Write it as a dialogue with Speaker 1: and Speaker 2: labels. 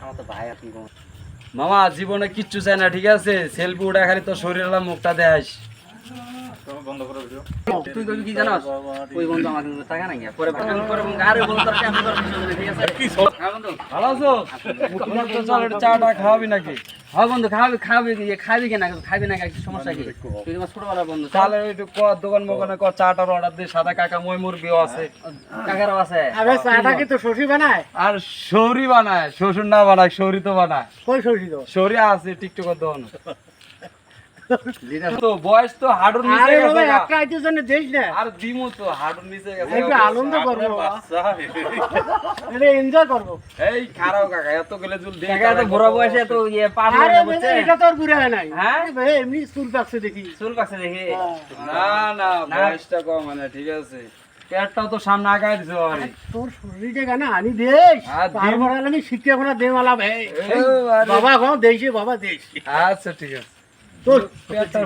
Speaker 1: আমার তো ভাই আপনি
Speaker 2: মামা জীবনে কিচ্ছু চাই না ঠিক আছে? সেলফি উঠা খালি তোর শরীর মুখটা দেয়
Speaker 1: তুই কবি কি জানাস? ওই বন্ধু আমার টাকা নাই পরে পরে পরে আরে বন্ধু তোর কেমন করে বুঝতে হবে, ঠিক আছে? হ্যাঁ
Speaker 2: ভালো আছো চা চাটা খাওয়াবি নাকি?
Speaker 1: হ্যাঁ বন্ধু খাবি খাবি খাবি কেন খাবি না কি সমস্যা কি? তুই তোমার ছোটবেলার বন্ধু
Speaker 2: তাহলে একটু দোকান মোকানে কর চাটার অর্ডার দে সাদা কাকা মই মুরগিও আছে।
Speaker 1: কাকারও আছে?
Speaker 3: আরে চাটা কি তো শশী বানায়।
Speaker 2: আর সৌরি বানায় শ্বশুর না বানায় সৌরি তো বানায়।
Speaker 3: কই তো?
Speaker 2: আছে টিকটকের দোকান। তো বয়স তো হাডুর নিচে গেছে
Speaker 3: একটা আইতে জন্য দেশ না।
Speaker 2: আর দিমু তো হাডুর নিচে গেছে
Speaker 3: একটু আনন্দ করব। এটা এনজয় করব।
Speaker 2: এই খারাপ কাকা এত গেলে জুল দিয়ে
Speaker 1: কাকা এত বুড়া বয়সে তো ইয়ে পার
Speaker 3: আরে
Speaker 1: হয়ে
Speaker 3: বেটা,
Speaker 1: যাচ্ছে।
Speaker 3: এটা তোর বুড়া হয় নাই।
Speaker 1: হ্যাঁ?
Speaker 3: এমনি চুল পাকছে দেখি।
Speaker 1: চুল পাকছে দেখি।
Speaker 2: না না বয়সটা কম মানে ঠিক আছে। পেটটাও তো সামনে আগায় দিছে বাবারে।
Speaker 3: তোর শরীরটা কেন আনি দেশ?
Speaker 2: আর
Speaker 3: আমি শিক্ষা কোনো দে মালা ভাই। বাবা গো দেশে বাবা দেশ।
Speaker 2: আচ্ছা ঠিক আছে।
Speaker 3: তোর
Speaker 2: পেটটা